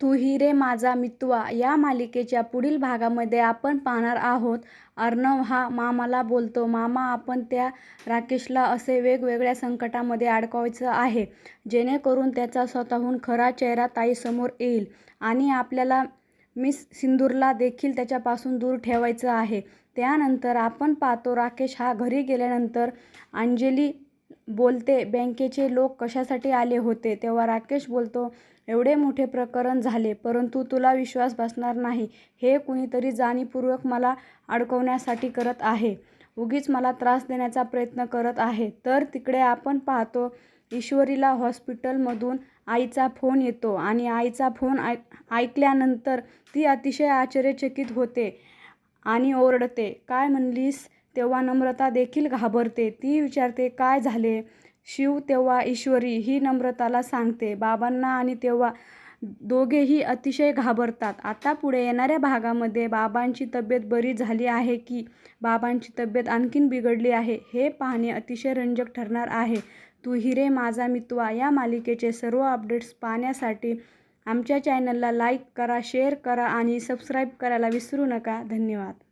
तू ही रे माझा मितवा. या मालिकेच्या पुढील भागामध्ये आपण पाहणार आहोत. अर्णव हा मामाला बोलतो मामा आपण त्या राकेशला असे वेगवेगळ्या संकटामध्ये अडकवायचं आहे. जेणेकरून त्याचा स्वतःहून खरा चेहरा ताईसमोर येईल आणि आपल्याला मिस सिंदूरला देखील त्याच्यापासून दूर ठेवायचं आहे. त्यानंतर आपण पाहतो राकेश हा घरी गेल्यानंतर अंजली बोलते बँकेचे लोक कशासाठी आले होते? तेव्हा राकेश बोलतो एवढे मोठे प्रकरण झाले परंतु तुला विश्वास बसणार नाही. हे कुणीतरी जाणीवपूर्वक मला अडकवण्यासाठी करत आहे. उगीच मला त्रास देण्याचा प्रयत्न करत आहे. तर तिकडे आपण पाहतो ईश्वरीला हॉस्पिटलमधून आईचा फोन येतो आणि आईचा फोन ऐक ऐकल्यानंतर ती अतिशय आश्चर्यचकित होते आणि ओरडते काय म्हणलीस? तेव्हा नम्रता देखील घाबरते. ती विचारते काय झाले? शिव तेव्हा ईश्वरी ही नम्रताला सांगते. बाबांना आणि तेव्हा दोघेही अतिशय घाबरतात. आता पुढे येणाऱ्या भागामध्ये बाबांची तब्येत बरी झाली आहे की बाबांची तब्येत आणखीन बिघडली आहे हे पाहणे अतिशय रंजक ठरणार आहे. तू हिरे माझा मितवा या मालिकेचे सर्व अपडेट्स पाहण्यासाठी आमच्या चॅनलला लाईक करा शेअर करा आणि सबस्क्राईब करायला विसरू नका. धन्यवाद.